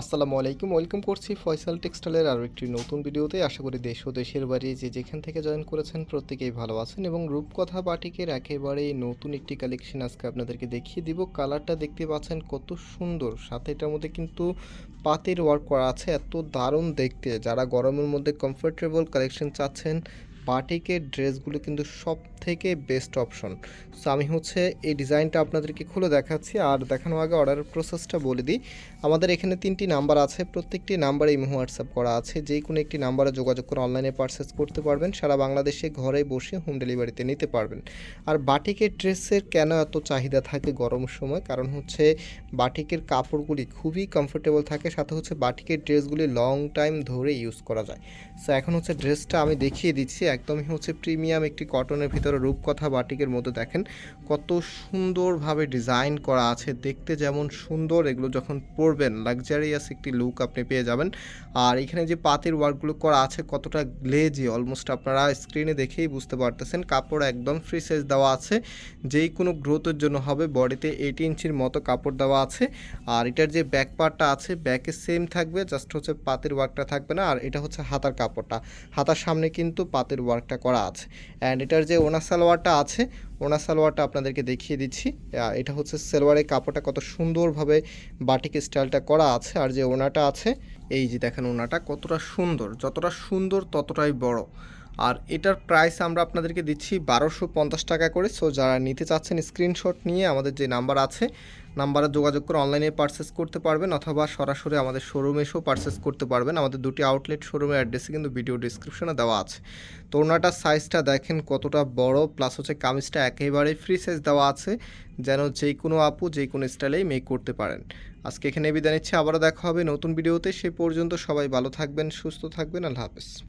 আসসালামু আলাইকুম, ওয়েলকাম করছি ফয়সাল টেক্সটাইলের আরও একটি নতুন ভিডিওতে। আশা করি দেশ ও দেশের বাড়ি যে যেখান থেকে জয়েন করেছেন প্রত্যেকেই ভালো আছেন এবং রূপকথা বাটিকের একেবারে নতুন একটি কালেকশন আজকে আপনাদেরকে দেখিয়ে দিব। কালারটা দেখতে পাচ্ছেন কত সুন্দর, সাথে এটার মধ্যে কিন্তু পাতের ওয়ার্ক করা আছে, এত দারুণ দেখতে। যারা গরমের মধ্যে কমফোর্টেবল কালেকশন চাচ্ছেন বাটিকের ড্রেসগুলো কিন্তু সব থেকে বেস্ট অপশন। সো আমি হচ্ছে এই ডিজাইনটা আপনাদেরকে খুলে দেখাচ্ছি। আর দেখানোর আগে অর্ডারের প্রসেসটা বলে দিই। আমাদের এখানে তিনটি নাম্বার আছে। প্রত্যেকটি নাম্বারে ইমো হোয়াটসঅ্যাপ করা আছে। যে কোনো একটি নাম্বারে যোগাযোগ করে অনলাইনে পারচেস করতে পারবেন। সারা বাংলাদেশে ঘরে বসে হোম ডেলিভারিতে নিতে পারবেন। আর বাটিকের ড্রেসের কেন এত চাহিদা থাকে গরম সময়? কারণ হচ্ছে বাটিকের কাপড়গুলি খুবই কমফোর্টেবল থাকে। সাথে হচ্ছে বাটিকের ড্রেসগুলি লং টাইম ধরে ইউজ করা যায়। সো এখন হচ্ছে ড্রেসটা আমি দেখিয়ে দিচ্ছি। একদমই হচ্ছে প্রিমিয়াম একটি কটনের ভিতরে রূপকথা বাটিকের মধ্যে দেখেন কত সুন্দরভাবে ডিজাইন করা আছে। দেখতে যেমন সুন্দর, এগুলো যখন পরবেন লাক্সারিয়াস একটি লুক আপনি পেয়ে যাবেন। আর এখানে যে পাতের ওয়ার্কগুলো করা আছে কতটা গ্লেজি অলমোস্ট আপনারা স্ক্রিনে দেখেই বুঝতে পারতেছেন। কাপড় একদম ফ্রি সাইজ দেওয়া আছে, যেই কোনো গ্রোথের জন্য হবে। বডিতে এইট ইঞ্চির মতো কাপড় দেওয়া আছে। আর এটার যে ব্যাক পার্টটা আছে ব্যাকে সেম থাকবে জাস্ট হচ্ছে পাতের ওয়ার্কটা থাকবে না। আর এটা হচ্ছে হাতার কাপড়টা। হাতার সামনে কিন্তু পাতের ওয়ার্কটা করা আছে। অ্যান্ড এটার যে ওনার সালোয়ারটা আছে ওনা সালোয়ারটা আপনাদেরকে দেখিয়ে দিচ্ছি। এটা হচ্ছে সালোয়ারের কাপড়টা কত সুন্দরভাবে বাটিক স্টাইলটা করা আছে। আর যে ওনাটা আছে, এই যে দেখেন ওনাটা কতটা সুন্দর, যতটা সুন্দর ততটাই বড়। আর এটার প্রাইস আমরা আপনাদেরকে দিচ্ছি বারোশো পঞ্চাশ টাকা করে। সো যারা নিতে চাচ্ছেন স্ক্রিনশট নিয়ে আমাদের যে নাম্বার আছে নাম্বারে যোগাযোগ করে অনলাইনে পারচেস করতে পারবেন অথবা সরাসরি আমাদের শোরুমে এসেও পারচেস করতে পারবেন। আমাদের দুটি আউটলেট শোরুমের অ্যাড্রেসে কিন্তু ভিডিও ডিসক্রিপশনে দেওয়া আছে। তো ওনাটার সাইজটা দেখেন কতটা বড় প্লাস হচ্ছে কামিজটা একেবারে ফ্রি সাইজ দেওয়া আছে, যেন যে কোনো আপু যে কোনো স্টাইলেই মেক করতে পারেন। আজকে এখানে বিদায় নিচ্ছি, আবারও দেখা হবে নতুন ভিডিওতে সে পর্যন্ত সবাই ভালো থাকবেন, সুস্থ থাকবেন, আল্লাহ হাফেজ।